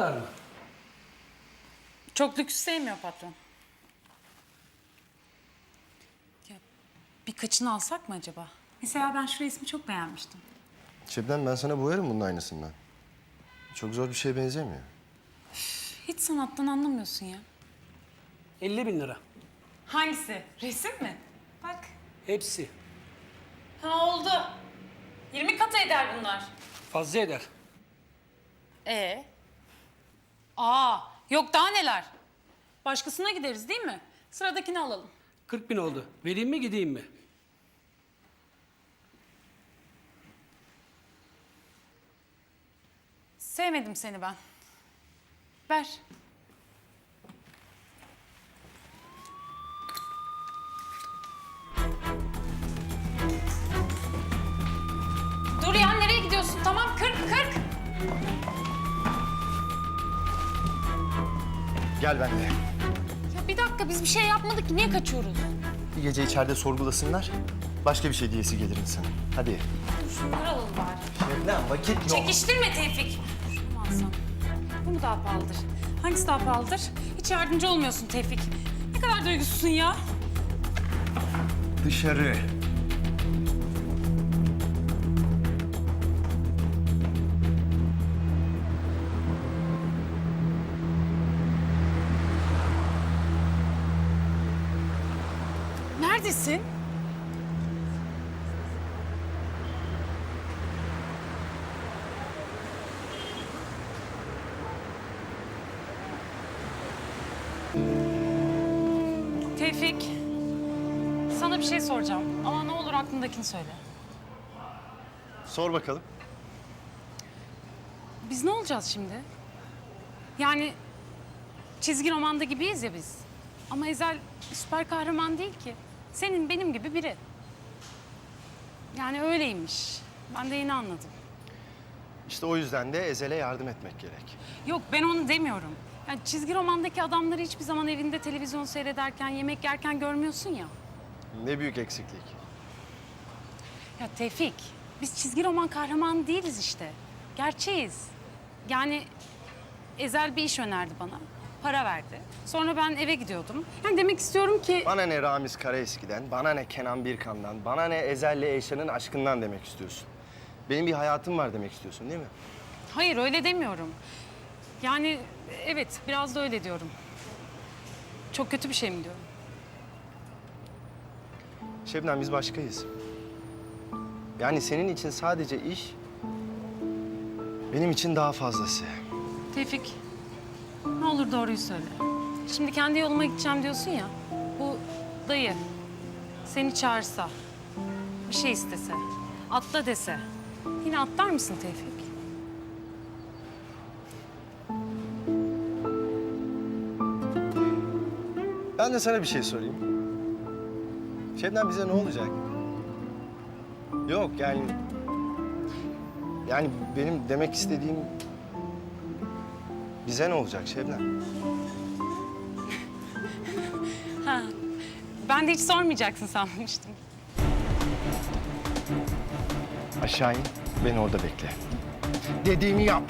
kadar mı? Çok lüks sevmiyor patron. Ya birkaçını alsak mı acaba? Mesela ben şu resmi çok beğenmiştim. Şebnem ben sana boyarım bunun aynısından. Çok zor bir şeye benzemiyor. Hiç sanattan anlamıyorsun ya. 50 bin lira. Hangisi? Resim mi? Bak. Hepsi. Ha oldu. 20 katı eder bunlar. Fazla eder. Ee? Aa, yok daha neler? Başkasına gideriz değil mi? Sıradakini alalım. 40 bin oldu. Vereyim mi gideyim mi? Sevmedim seni ben. Ver. Gel benimle. Ya bir dakika biz bir şey yapmadık ki niye kaçıyoruz? Bir gece içeride sorgulasınlar. Başka bir şey diyesi gelir insanın. Hadi. Şunları alalım bari. Şebnem vakit yok. Çekiştirme Tevfik. Şunu mu alsam? Bu mu daha pahalıdır? Hangisi daha pahalıdır? Hiç yardımcı olmuyorsun Tevfik. Ne kadar duygusuzsun ya. Dışarı. Neredesin? Tevfik, sana bir şey soracağım ama ne olur aklındakini söyle. Sor bakalım. Biz ne olacağız şimdi? Yani çizgi romanda gibiyiz ya biz. Ama Ezel süper kahraman değil ki. Senin benim gibi biri. Yani öyleymiş. Ben de yeni anladım. İşte o yüzden de Ezel'e yardım etmek gerek. Yok ben onu demiyorum. Yani çizgi romandaki adamları hiçbir zaman evinde televizyon seyrederken, yemek yerken görmüyorsun ya. Ne büyük eksiklik. Ya Tevfik, biz çizgi roman kahramanı değiliz işte. Gerçeğiz. Yani Ezel bir iş önerdi bana. Para verdi. Sonra ben eve gidiyordum. Yani demek istiyorum ki... Bana ne Ramiz Karaeski'den, bana ne Kenan Birkan'dan, bana ne Ezel'le Eyşan'ın aşkından demek istiyorsun. Benim bir hayatım var demek istiyorsun değil mi? Hayır öyle demiyorum. Yani evet biraz da öyle diyorum. Çok kötü bir şey mi diyorum? Şebnem biz başkayız. Yani senin için sadece iş, benim için daha fazlası. Tevfik, ne olur doğruyu söyle. Şimdi kendi yoluma gideceğim diyorsun ya. Bu dayı seni çağırsa, bir şey istese, atla dese. Yine atlar mısın Tevfik? Ben de sana bir şey sorayım. Şebnem bize ne olacak? Yok yani... Yani benim demek istediğim... Bize ne olacak Şebnem? Ha, ben de hiç sormayacaksın sanmıştım. Aşağı in, beni orada bekle. Dediğimi yap.